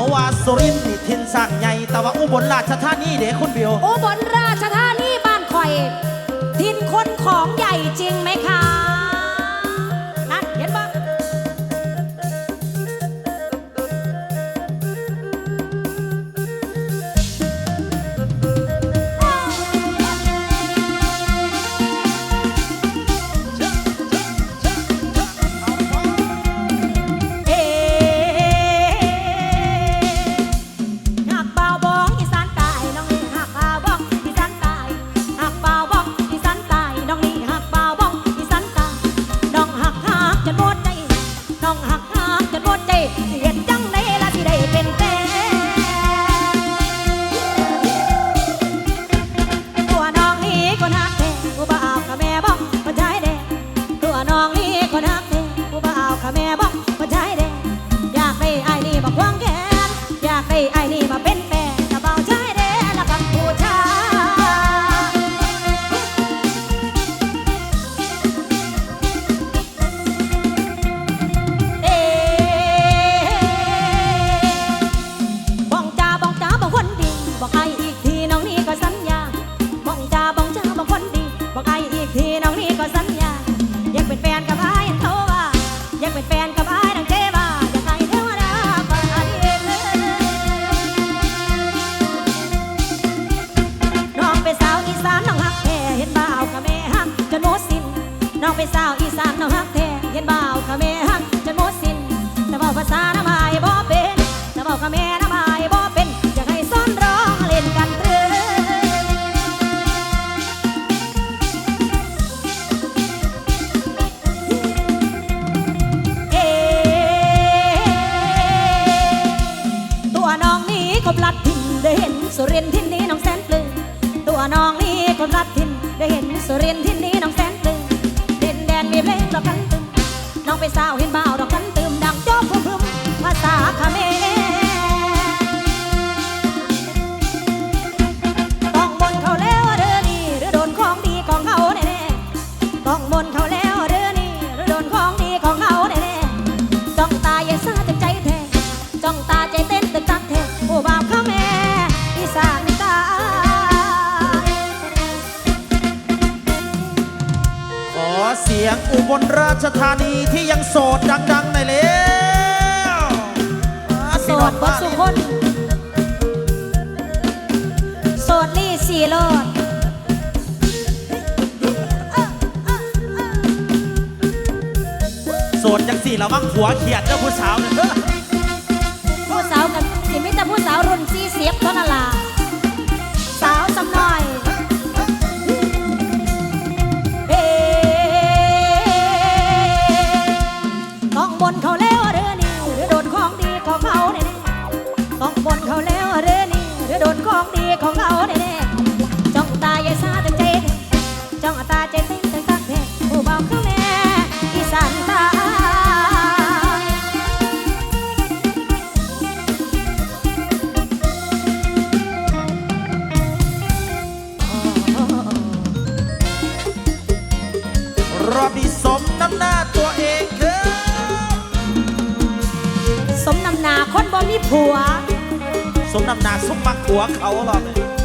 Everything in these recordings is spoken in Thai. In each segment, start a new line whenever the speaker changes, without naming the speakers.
เขาว่า
สุรินทร์นี่ทินสร้างใหญ่ แต่ว่าอุบลราชธานีเด็กคุณเบียว
อุบลราชธานีบ้านข่อย ทินคนของใหญ่จริงไหมคะ สานน้องฮักแท้เห็นบ่าวกับแม่ฮักจนโมสินน้องเป็นสาวอีสานน้องฮักแท้เห็นบ่าวกับแม่ฮักจนโมสินแต่เว้าภาษาน้ำไมบบ่เป็นแต่เว้ากัแม่ เรียนที่นี่น้องแสนตึงเด่นแดนมีเพลงเรากันตึงน้องไปสาวเห็นบ่าว
ชธานีที่ยังโสดดังๆในเล้ว
โสดบดสุคน โสดนี่สี่โลด
โสดจังสี่เรา
บ้างหัวเขียดเจ้าผู้สา
วเย
ผู้
สาวกั
นสิไม่แต่ผู้สาวรุ่น
ซีเสี
ยบก็ลาลาสาวจำหน่อย ของบนเขาแล้วเรนี่เธ
อ
โดนของดีของเขา น้ำหนาสมักหัวเขาหรอก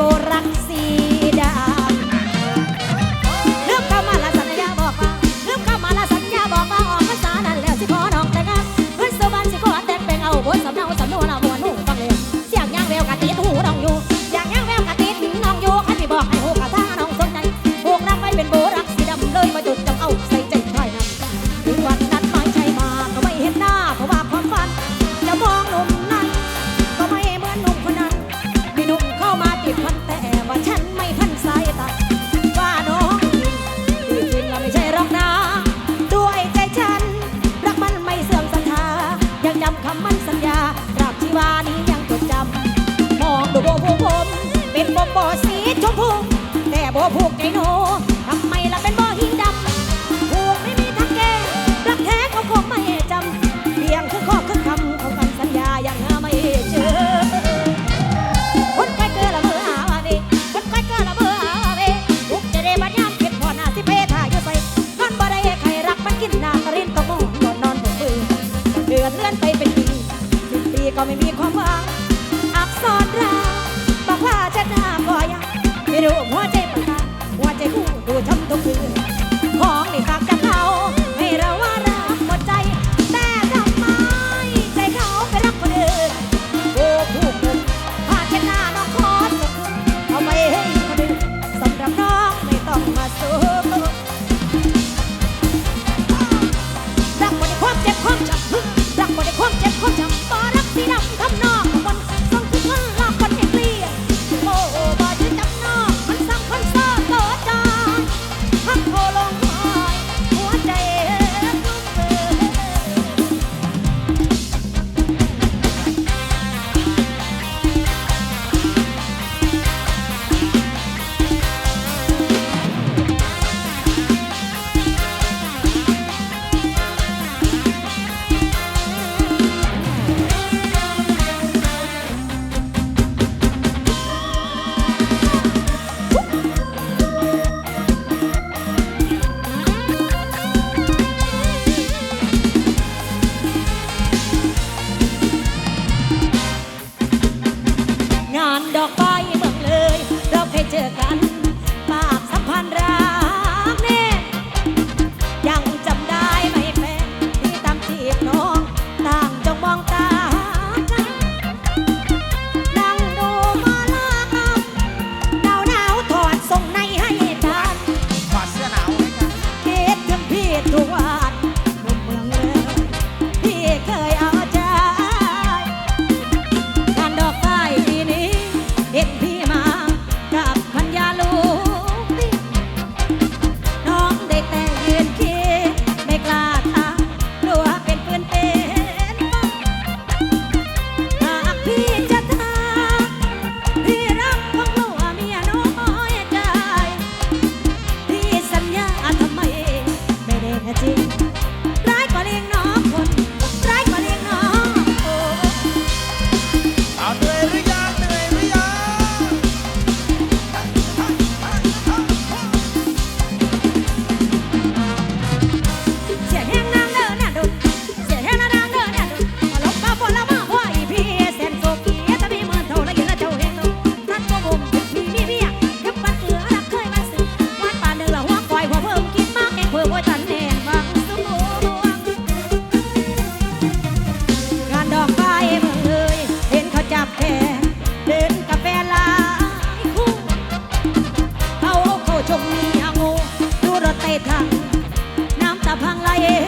น้ ค calle.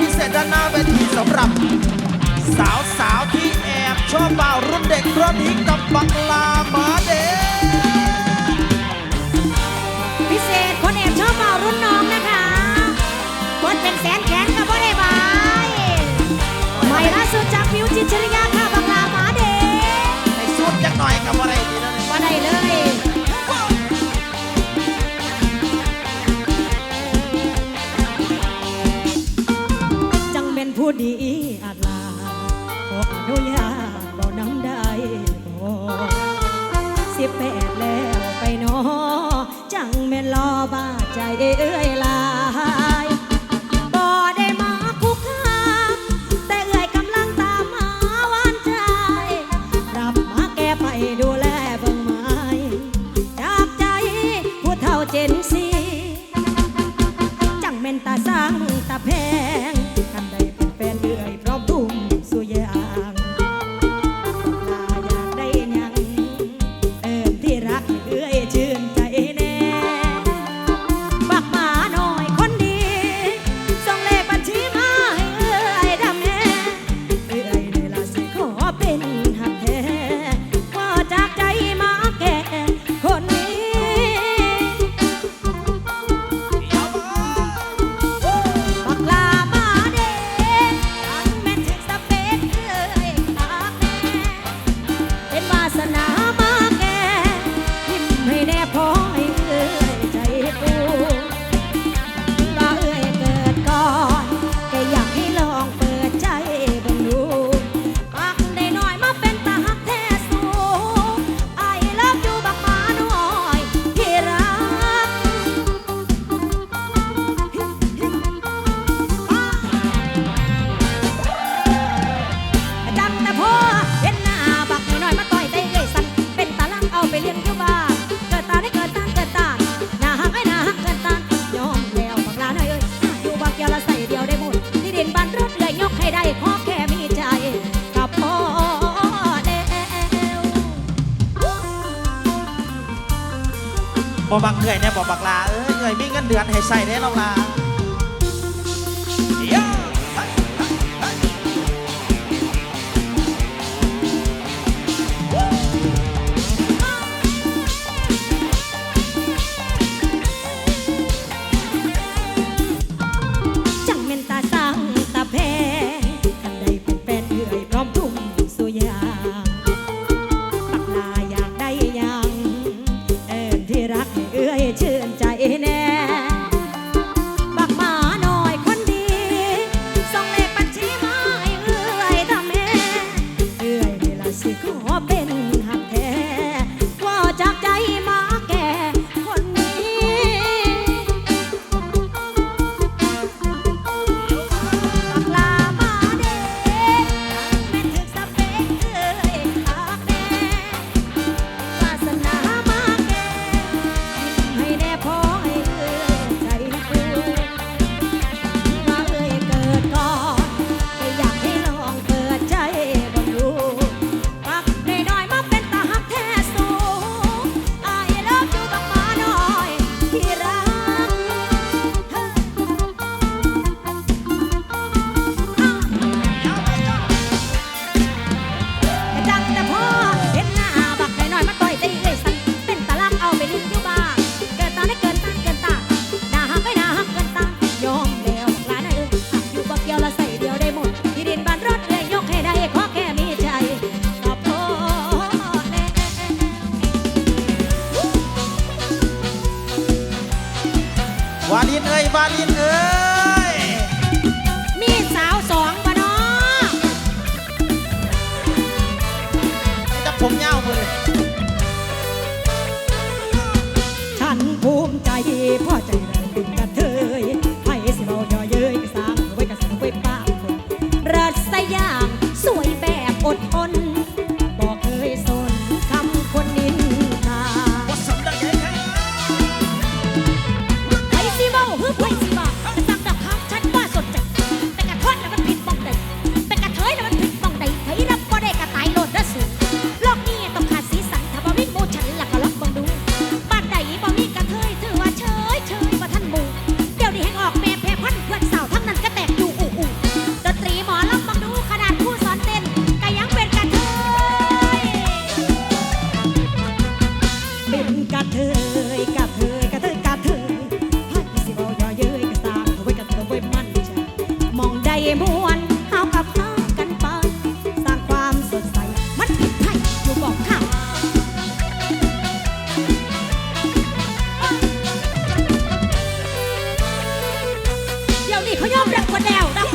พิเศ
ษด้านหน้าเวทีสำหรับ สาวสาวที่แอบชอบเบ่ารุ่นเด็กรุ่นนี้กับบักลามาเด็ก
พิเศษคนแอบชอบเบ่ารุ่นน้องนะคะคนเป็นแสนแขนกับบ่ได้บายใหม่ล่าสุดจากมิวจิตชริยา
哎。 ไป
เลี้ยงกูบ้าเกิดตาได้เกิดตาเกิดตาหน้าหักไอ้หน้าหักเกิดตายอมแล้วบา
ง
ร้านเอ้ยอยู่บักเกียวละใส่เดียวได้หมดที่ดินบ้านรถเรือยกให้ได้ขอแค่มีใจกัพ่อแล้ว
บ่
บักเอื่ยเนี่ยบอกบัก
ลาเอ้
ย
เอื่อยมีเงิน
เดือนให้ใส่ได้ลองลา พยอมเด็กกว่าแนวนะ